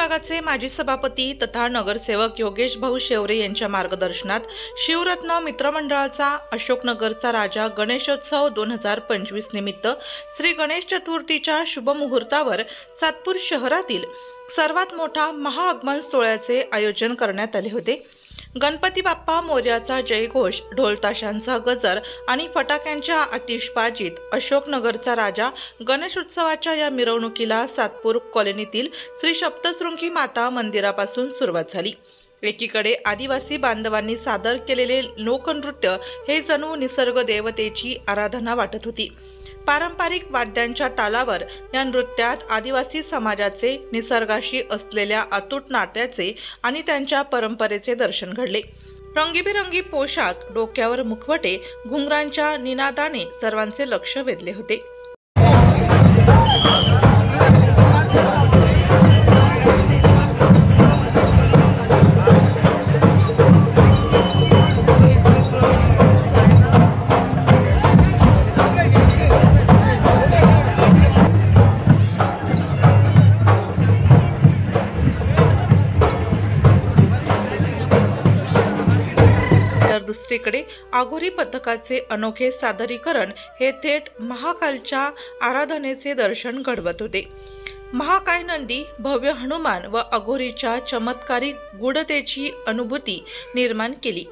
विभागाचे माजी सभापती तथा नगरसेवक योगेश भाऊ शेवरे यांच्या मार्गदर्शनात शिवरत्न मित्रमंडळाचा अशोकनगरचा राजा गणेशोत्सव दोन हजार पंचवीस निमित्त श्री गणेश चतुर्थीच्या शुभमुहूर्तावर सातपूर शहरातील सर्वात मोठा महाआगमन सोहळ्याचे आयोजन करण्यात आले होते. गणपती बाप्पा मोर्याचा जयघोष ढोलताशांचा गजर आणि फटाक्यांच्या आतिषबाजीत अशोकनगरचा राजा गणेश उत्सवाच्या या मिरवणुकीला सातपूर कॉलनीतील श्री सप्तशृंगी माता मंदिरापासून सुरुवात झाली. एकीकडे आदिवासी बांधवांनी सादर केलेले लोकनृत्य हे जणू निसर्ग देवतेची आराधना वाटत होती. पारंपरिक वाद्यांच्या तालावर या नृत्यात आदिवासी समाजाचे निसर्गाशी असलेल्या अतूट नात्याचे आणि त्यांच्या परंपरेचे दर्शन घडले. रंगीबेरंगी पोशाख डोक्यावर मुखवटे घुंगरांच्या निनादाने सर्वांचे लक्ष वेधले होते. दुसरीकडे आघोरी पथकाचे अनोखे सादरीकरण हे थेट महाकालच्या आराधनेचे दर्शन घडवत होते. महाकाय नंदी भव्य हनुमान व अघोरीच्या चमत्कारिक गुढतेची अनुभूती निर्माण केली.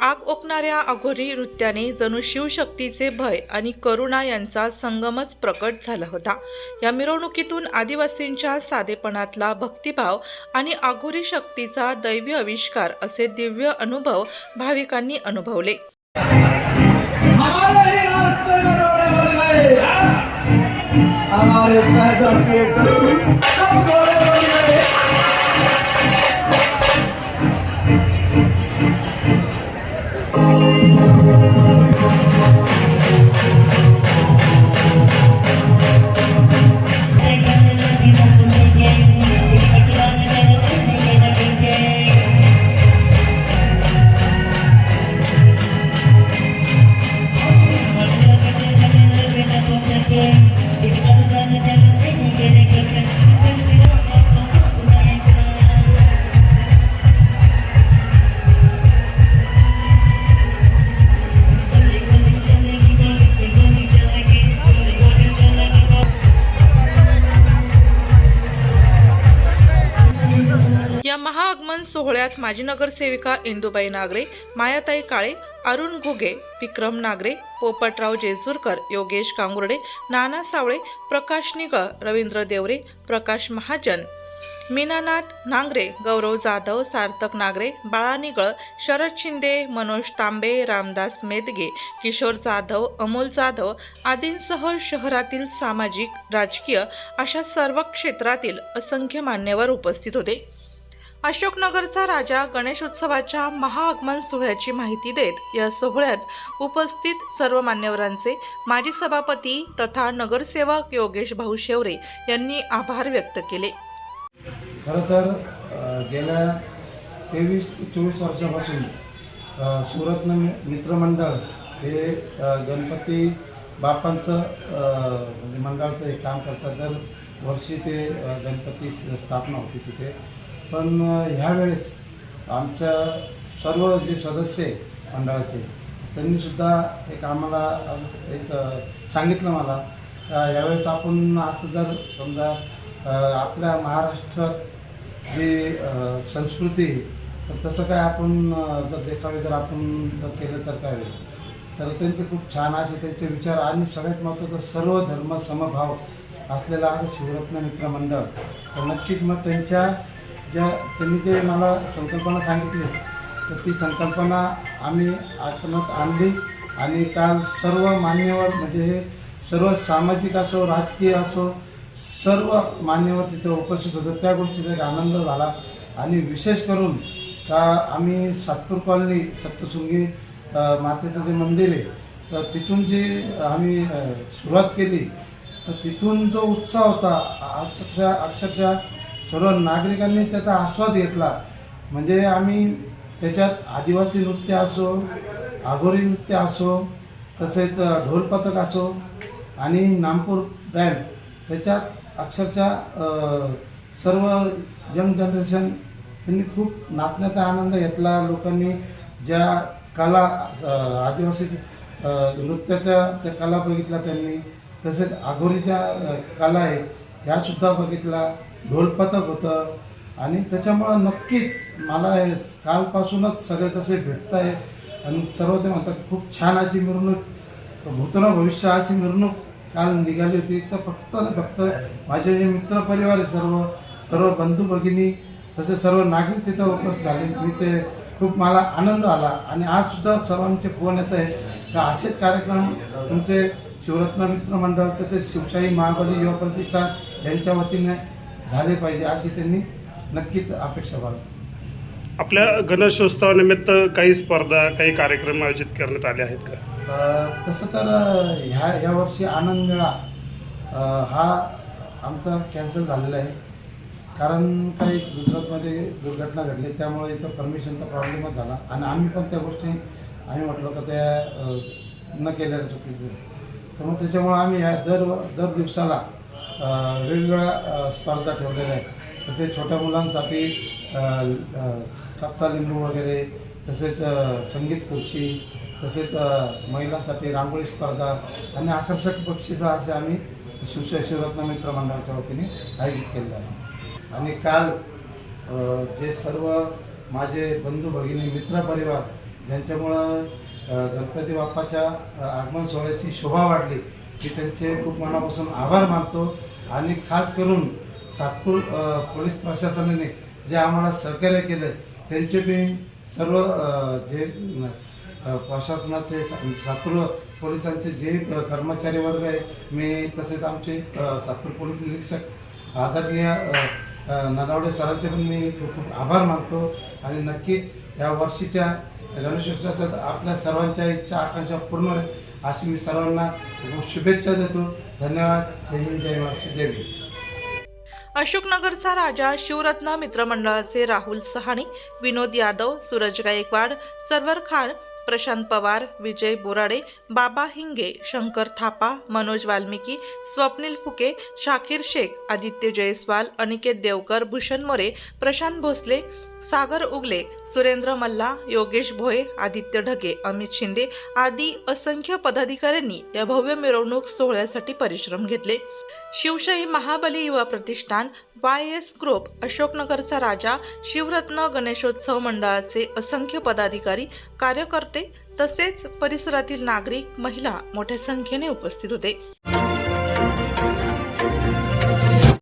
आग ओकणाऱ्या अघोरी नृत्याने जणू शिवशक्तीचे भय आणि करुणा यांचा संगमच प्रकट झाला होता. या मिरवणुकीतून आदिवासींच्या साधेपणातला भक्तिभाव आणि आघोरी शक्तीचा दैवी आविष्कार असे दिव्य अनुभव भाविकांनी अनुभवले. हमारे पैदा के महाआगमन सोहळ्यात माजी नगरसेविका इंदुबाई नागरे मायाताई काळे अरुण घुगे विक्रम नागरे पोपटराव जेजूरकर योगेश कांगुर्डे नाना सावळे प्रकाश निगळ रवींद्र देवरे प्रकाश महाजन मीनानाथ नांगरे गौरव जाधव सार्थक नागरे बाळा निगळ शरद शिंदे मनोज तांबे रामदास मेदगे किशोर जाधव अमोल जाधव आदींसह शहरातील सामाजिक राजकीय अशा सर्व क्षेत्रातील असंख्य मान्यवर उपस्थित होते. अशोकनगरचा राजा गणेशोत्सवाच्या महाआगमन सोहळ्याची माहिती देत या सोहळ्यात उपस्थित सर्व मान्यवरांचे माजी सभापती तथा नगरसेवक योगेश भाऊ शेवरे यांनी आभार व्यक्त केले. खरं तर गेल्या तेवीस ते चोवीस वर्षापासून अ, मित्रमंडळ हे गणपती बाप्पांचं म्हणजे मंडळाचं एक काम करतात. दर वर्षी ते गणपती स्थापना होती तिथे. पण ह्यावेळेस आमच्या सर्व जे सदस्य आहे मंडळाचे त्यांनीसुद्धा एक आम्हाला एक सांगितलं मला यावेळेस आपण असं जर समजा आपल्या महाराष्ट्रात जी संस्कृती तर तसं काय आपण जर देखावे जर आपण जर केलं तर काय होईल? तर त्यांचे खूप छान असे त्यांचे विचार आणि सगळ्यात महत्त्वाचं सर्व धर्म समभाव असलेला हा शिवरत्न मित्रमंडळ तर नक्कीच मग त्यांच्या ज्या त्यांनी जे मला संकल्पना सांगितली तर ती संकल्पना आम्ही आचरणात आणली आणि काल सर्व मान्यवर म्हणजे हे सर्व सामाजिक असो राजकीय असो सर्व मान्यवर तिथे उपस्थित होतो. त्या गोष्टीचा एक आनंद झाला आणि विशेष करून का आम्ही सातपूर कॉलनी सप्तशृंगी मातेचं जे मंदिर आहे तर तिथून जी आम्ही सुरुवात केली तर तिथून जो उत्साह होता अक्षरशः अक्षरशः सर्व नागरिकांनी त्याचा आस्वाद घेतला. म्हणजे आम्ही त्याच्यात आदिवासी नृत्य असो आघोरी नृत्य असो तसेच अ, ढोल पथक असो आणि नामपूर बँड त्याच्यात अक्षरशः सर्व यंग जनरेशन त्यांनी खूप नाचण्याचा आनंद घेतला. लोकांनी ज्या कला आदिवासी नृत्याच्या त्या कला बघितल्या त्यांनी तसेच आघोरीच्या कला आहे त्यासुद्धा बघितला ढोलपथक होतं. आणि त्याच्यामुळं नक्कीच मला हे कालपासूनच सगळे तसे भेटत आहे. आणि सर्व ते म्हणतात खूप छान अशी मिरवणूक भूतनं भविष्य अशी मिरवणूक काल निघाली होती. तर फक्त आणि फक्त माझे जे मित्रपरिवार आहे सर्व सर्व बंधू भगिनी तसे सर्व नागरिक तिथं उपस्थित झाले. मी ते खूप मला आनंद आला. आणि आजसुद्धा सर्वांचे फोन येत आहे का असेच कार्यक्रम तुमचे शिवरत्न मित्र मंडळ तसेच शिवशाही महाबली युवा प्रतिष्ठान यांच्या वतीने झाले पाहिजे अशी त्यांनी नक्कीच अपेक्षा बाळगली. आपल्या गणेशोत्सवानिमित्त काही स्पर्धा काही कार्यक्रम आयोजित करण्यात आले आहेत का? अ, तसं तर अ, ह्या ह्या वर्षी आनंद मेळा अ, हा आमचा कॅन्सल झालेला आहे. कारण काही गुजरातमध्ये दुर्घटना घडली त्यामुळे इथं परमिशनचा प्रॉब्लेमच झाला. आणि आम्ही पण त्या गोष्टी आम्ही म्हटलो का त्या अ, न केलेल्या चुकीचं. तर मग त्याच्यामुळं आम्ही ह्या दर दर दिवसाला वेगवेगळ्या स्पर्धा ठेवलेल्या आहेत. तसेच छोट्या मुलांसाठी कच्चा लिंबू वगैरे तसेच संगीत खुर्ची तसेच महिलांसाठी रांगोळी स्पर्धा आणि आकर्षक बक्षिसं असे आम्ही शिवश शिवरत्न मित्र मंडळाच्या वतीने आयोजित केलेलं आहे. आणि काल जे सर्व माझे बंधू भगिनी मित्रपरिवार ज्यांच्यामुळं गणपती बाप्पाच्या आगमन सोहळ्याची शोभा वाढली मी त्यांचे खूप मनापासून आभार मानतो आणि खास करून सातपूर पोलीस प्रशासनाने जे आम्हाला सहकार्य केलं त्यांचे मी सर्व जे प्रशासनाचे सातपूर पोलिसांचे जे कर्मचारी वर्ग आहे मी तसेच आमचे सातपूर पोलीस निरीक्षक आदरणीय नरावडे ननावडे सरांचे पण मी खूप खूप आभार मानतो आणि नक्कीच या वर्षीच्या गणेशोत्सवात आपल्या सर्वांच्या इच्छा आकांक्षा पूर्ण होईल. अशी मी सर्वांना शुभेच्छा देतो. धन्यवाद. जय हिंद जय महाराष्ट्र जय भीम. अशोकनगरचा राजा शिवरत्न मित्रमंडळाचे राहुल सहाणी विनोद यादव सूरज गायकवाड सरवर खान प्रशांत पवार विजय बोराडे बाबा हिंगे शंकर थापा मनोज वाल्मिकी स्वप्नील फुके शाकीर शेख आदित्य जयस्वाल अनिकेत देवकर भूषण मोरे प्रशांत भोसले सागर उगले सुरेंद्र मल्ला योगेश भोये आदित्य ढगे अमित शिंदे आदी असंख्य पदाधिकाऱ्यांनी या भव्य मिरवणूक सोहळ्यासाठी परिश्रम घेतले. Shivshahi Mahabali Yuva Pratishthan Y S group अशोकनगरचा राजा शिवरत्न गणेशोत्सव मंडळाचे असंख्य पदाधिकारी कार्यकर्ते तसेच परिसरातील नागरिक महिला मोठ्या संख्येने उपस्थित होते.